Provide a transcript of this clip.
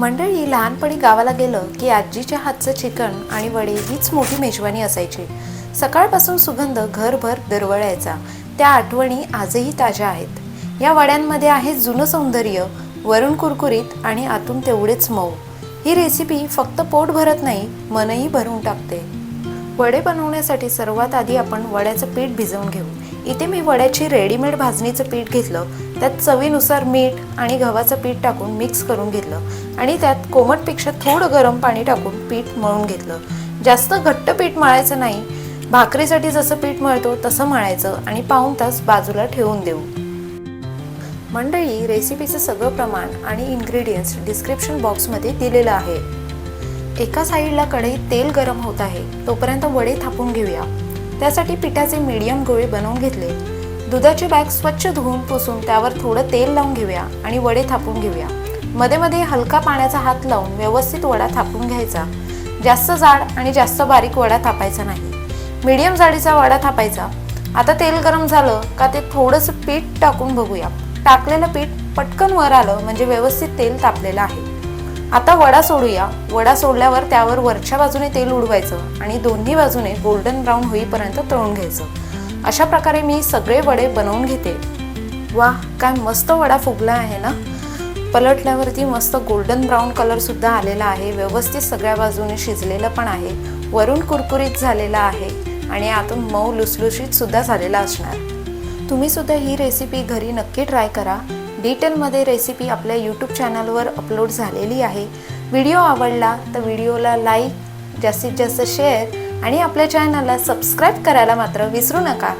मंडळी लहानपणी गावाला गेलं की आजीच्या हातचं चिकन आणि वडे हीच मोठी मेजवानी असायची. सकाळपासून सुगंध घरभर दरवळायचा. त्या आठवणी आजही ताज्या आहेत. या वड्यांमध्ये आहे जुनं सौंदर्य वरून कुरकुरीत आणि आतून तेवढेच मऊ. ही रेसिपी फक्त पोट भरत नाही मनही भरून टाकते. वडे बनवण्यासाठी सर्वात आधी आपण वड्याचं पीठ भिजवून घेऊ. इथे मी वड्याची रेडीमेड भाजणीचं पीठ घेतलं. त्यात चवीनुसार मीठ आणि गव्हाचं पीठ टाकून मिक्स करून घेतलं. आणि त्यात कोमटपेक्षा थोडं गरम पाणी टाकून पीठ मळून घेतलं. जास्त घट्ट पीठ मळायचं नाही. भाकरीसाठी जसं पीठ मळतो तसं मळायचं आणि पाऊण तास बाजूला ठेवून देऊ. मंडळी रेसिपीचं सगळं प्रमाण आणि इन्ग्रेडियंट्स डिस्क्रिप्शन बॉक्समध्ये दिलेलं आहे. एका साईडला कढईत तेल गरम होत आहे. तोपर्यंत वडे थापून घेऊया. त्यासाठी पिठाचे मीडियम गोळे बनवून घेतले. दुधाची बॅग स्वच्छ धुवून पुसून त्यावर थोडं तेल लावून घेऊया आणि वडे थापून घेऊया. मध्ये मध्ये हलका पाण्याचा हात लावून व्यवस्थित वडा थापून घ्यायचा. जास्त जाड आणि जास्त बारीक वडा थापायचा नाही. मीडियम जाडीचा वडा थापायचा. आता तेल गरम झालं का ते थोडंसं पीठ टाकून बघूया. टाकलेलं पीठ पटकन वर आलं म्हणजे व्यवस्थित तेल तापलेलं आहे. आता वडा सोडूया. वडा सोडल्यावर त्यावर वरच्या बाजूने तेल उडवायचं आणि दोन्ही बाजूने गोल्डन ब्राऊन होईपर्यंत तळून घ्यायचं. अशा प्रकारे मी सगळे वडे बनवून घेते. वा काय मस्त वडा फुगला आहे ना? पलटल्यावरती मस्त गोल्डन ब्राऊन कलरसुद्धा आलेला आहे. व्यवस्थित सगळ्या बाजूने शिजलेलं पण आहे. वरून कुरकुरीत झालेला आहे आणि आतून मऊ लुसलुशीत सुद्धा झालेला असणार. तुम्ही सुद्धा ही रेसिपी घरी नक्की ट्राय करा. डिटेलमध्ये रेसिपी आपल्या यूट्यूब चॅनलवर अपलोड झालेली आहे. व्हिडिओ आवडला तर व्हिडिओला लाईक जास्तीत जास्त शेअर आणि आपल्या चॅनलला सबस्क्राईब करायला मात्र विसरू नका.